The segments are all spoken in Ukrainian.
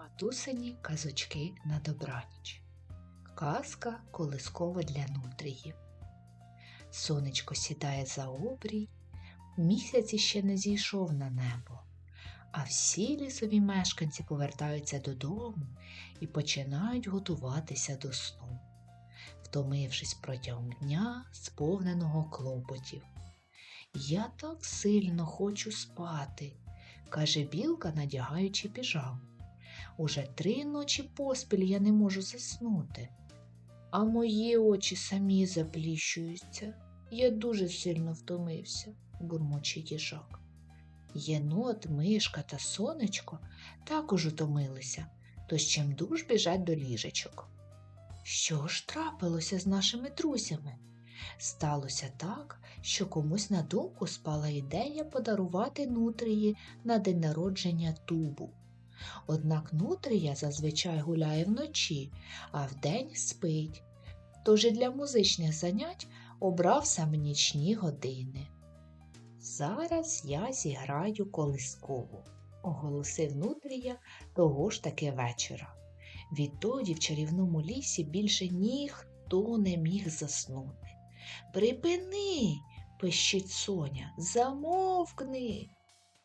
Матусині казочки на добраніч. Казка колискова для нутрії. Сонечко сідає за обрій, місяць іще не зійшов на небо, а всі лісові мешканці повертаються додому і починають готуватися до сну, втомившись протягом дня, сповненого клопотів. Я так сильно хочу спати, каже білка, надягаючи піжаму. Уже три ночі поспіль я не можу заснути, а мої очі самі запліщуються. Я дуже сильно втомився, бурмоче їжак. Єнот, мишка та сонечко також утомилися, тож чимдуж біжать до ліжечок. Що ж трапилося з нашими друзями? Сталося так, що комусь на думку спала ідея подарувати нутрії на день народження тубу. Однак нутрія зазвичай гуляє вночі, а вдень спить. Тож і для музичних занять обрав саме нічні години. Зараз я зіграю колискову, оголосив нутрія того ж таки вечора. Відтоді в чарівному лісі більше ніхто не міг заснути. Припини, пищить Соня, замовкни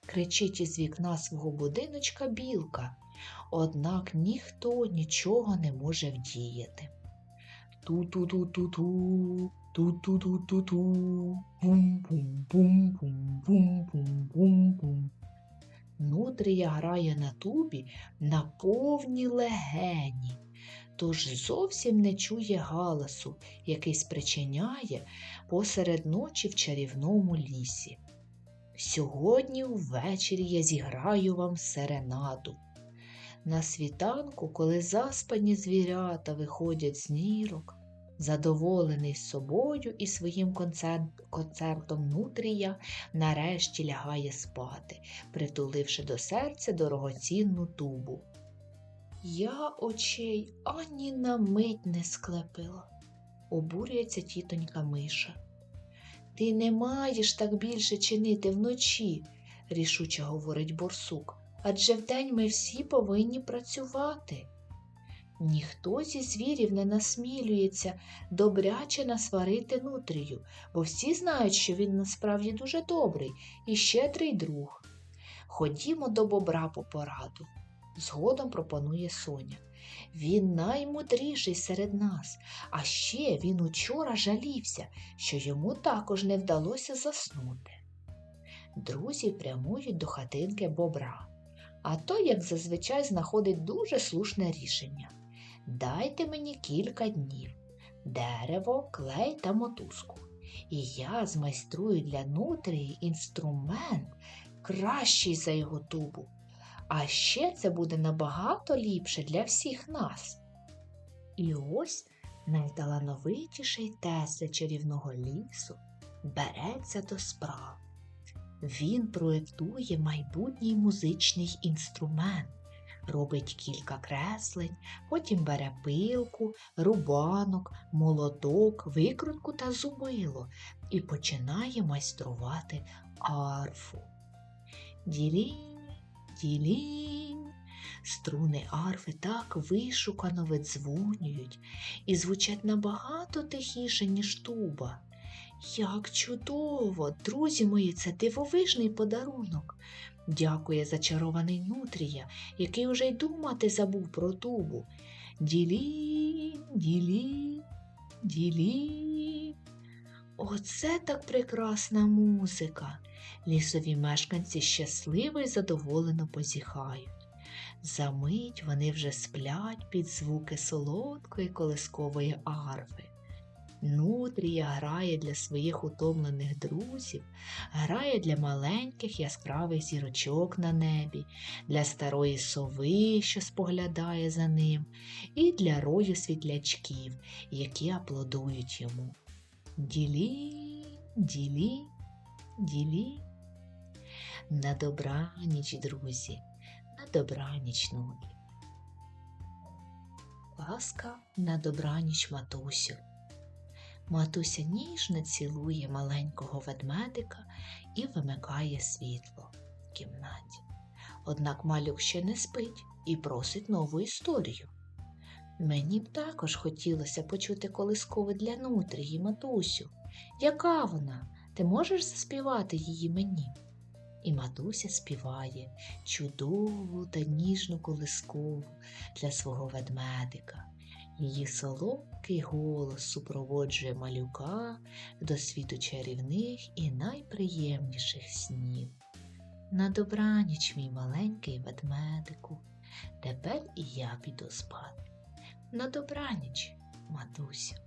кричить із вікна свого будиночка білка, однак ніхто нічого не може вдіяти. Ту-ту-ту-ту-ту, ту-ту-ту-ту-ту, бум-бум-бум-бум-бум-бум-бум. Нутрія грає на тубі на повні легені, тож зовсім не чує галасу, який спричиняє посеред ночі в чарівному лісі. Сьогодні ввечері я зіграю вам серенаду. На світанку, коли заспані звірята виходять з нірок, задоволений собою і своїм концертом нутрія, нарешті лягає спати, притуливши до серця дорогоцінну тубу. Я очей ані на мить не склепила, обурюється тітонька Миша. Ти не маєш так більше чинити вночі, рішуче говорить борсук, адже вдень ми всі повинні працювати. Ніхто зі звірів не насмілюється добряче насварити нутрію, бо всі знають, що він насправді дуже добрий і щедрий друг. Ходімо до бобра по пораду, згодом пропонує Соня. Він наймудріший серед нас, а ще він учора жалівся, що йому також не вдалося заснути. Друзі прямують до хатинки бобра, а той, як зазвичай, знаходить дуже слушне рішення. Дайте мені кілька днів дерево, клей та мотузку. І я змайструю для нутрії інструмент кращий за його тубу. А ще це буде набагато ліпше для всіх нас. І ось найталановитіший Теся чарівного лісу береться до справ. Він проєктує майбутній музичний інструмент, робить кілька креслень, потім бере пилку, рубанок, молоток, викрутку та зубило і починає майструвати арфу. Ділінь тілінь. Струни арфи так вишукано видзвонюють і звучать набагато тихіше, ніж туба. Як чудово, друзі мої, це дивовижний подарунок. Дякує зачарований нутрія, який уже й думати забув про тубу. Ділі, ділі, ділі. Оце так прекрасна музика. Лісові мешканці щасливо й задоволено позіхають. Замить вони вже сплять під звуки солодкої колискової арфи. Нутрія грає для своїх утомлених друзів, грає для маленьких яскравих зірочок на небі, для старої сови, що споглядає за ним, і для рою світлячків, які аплодують йому. Ділі, ділі, ділі. На добраніч, друзі, на добраніч нулі. Ласка на добраніч матусю. Матуся ніжно цілує маленького ведмедика і вимикає світло в кімнаті. Однак малюк ще не спить, і просить нову історію. Мені б також хотілося почути колискову для нутрії, матусю. Яка вона? Ти можеш заспівати її мені? І матуся співає чудову та ніжну колискову для свого ведмедика. Її солодкий голос супроводжує малюка до світу чарівних і найприємніших снів. На добраніч, мій маленький ведмедику, тепер і я піду спати. На добраніч, матусю.